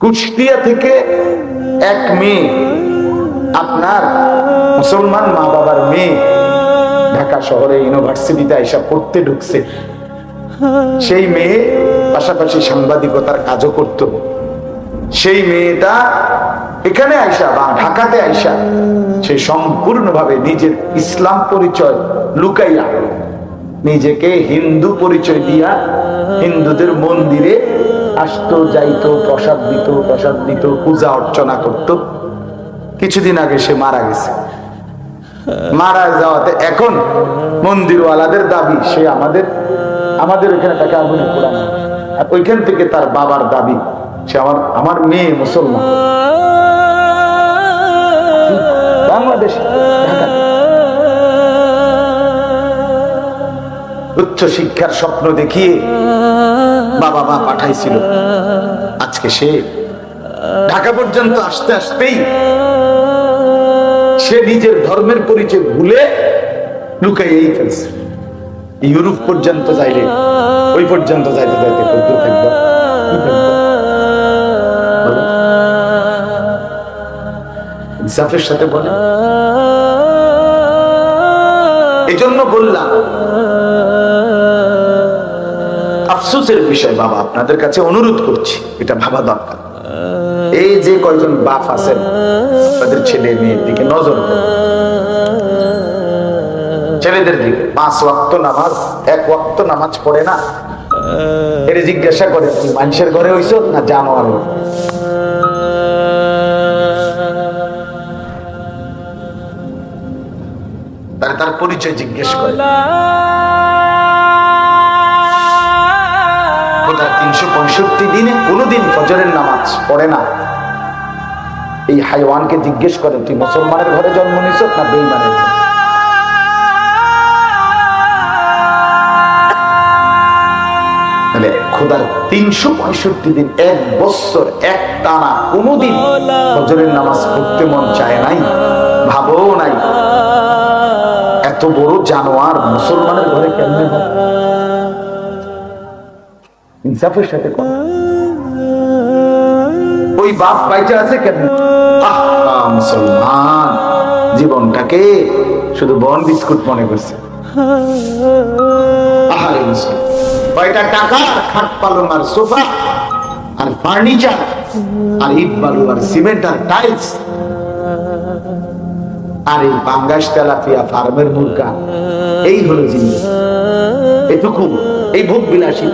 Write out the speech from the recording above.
কুষ্টিয়া থেকে এক মেয়ে, আপনার মুসলমান মা বাবার মেয়ে ঢাকা শহরে ইউনিভার্সিটিতে এসব পড়তে ঢুকছে। সেই মেয়ে পাশাপাশি সাংবাদিকতার কাজও করত। সেই মেয়েটা এখানে আইসা বা ঢাকাতে আইসা সে সম্পূর্ণভাবে নিজের ইসলাম পরিচয় লুকাইয়া, নিজেকে হিন্দু পরিচয় দিয়া হিন্দুদের মন্দিরে আসতো, যাইতো, প্রসাদ দিত প্রসাদ দিত, পূজা অর্চনা করত। কিছুদিন আগে সে মারা গেছে। মারা যাওয়াতে এখন মন্দিরওয়ালাদের দাবি, সে আমাদের আমাদের এখানে তাকে আগুনে পোড়ানো আর ওইখান থেকে তার বাবার দাবি, সে আমার আমার মেয়ে মুসলমান। বাংলাদেশ উচ্চ শিক্ষার স্বপ্ন দেখিয়ে বাবা মা পাঠাইছিল। আজকে সে ঢাকা পর্যন্ত আসতে আসতেই সে নিজের ধর্মের পরিচয় ভুলে লুকাইয়েই ফেলছে। ইউরোপ পর্যন্ত যাইলে, ওই পর্যন্ত যাইতে যাইতে সাথে বলে। এই জন্য বললাম আফসোসের বিষয় বাবা, আপনাদের কাছে অনুরোধ করছি, এটা ভাবা দরকার। এই যে কয়জন বাপ আছেন তাদের ছেলে মেয়ের দিকে নজর ছেলেদের দিকে, পাঁচ ওয়াক্ত নামাজ, এক ওয়াক্ত নামাজ পড়ে না। এটা জিজ্ঞাসা করে তুই মানুষের ঘরে হইছ না জানোয়ার তার তার পরিচয় জিজ্ঞেস করে। তিনশো পঁয়ষট্টি দিনে কোনোদিন ফজরের নামাজ পড়ে না। এই হাইওয়ানকে জিজ্ঞেস করে, তুই মুসলমানের ঘরে জন্ম নিছ না বেইমানের ঘরে? দিন, এক এক টানা নামাজ পড়তে মন চায় নাই নাই। এত বড় জানোয়ার মুসলমানের ঘরে কেমনে ইনসাফের সাথে ওই বাপ বাইচা আছে কেন? মুসলমান, জীবনটাকে শুধু বন বিস্কুট মনে করছে। ফার্নিচার, আর আর সিমেন্ট, আর টাইলস। আর এই বাঙ্গাস ফার্মের এই হলো জিনিস। এটুকু, এই ভোগ বিলাসী।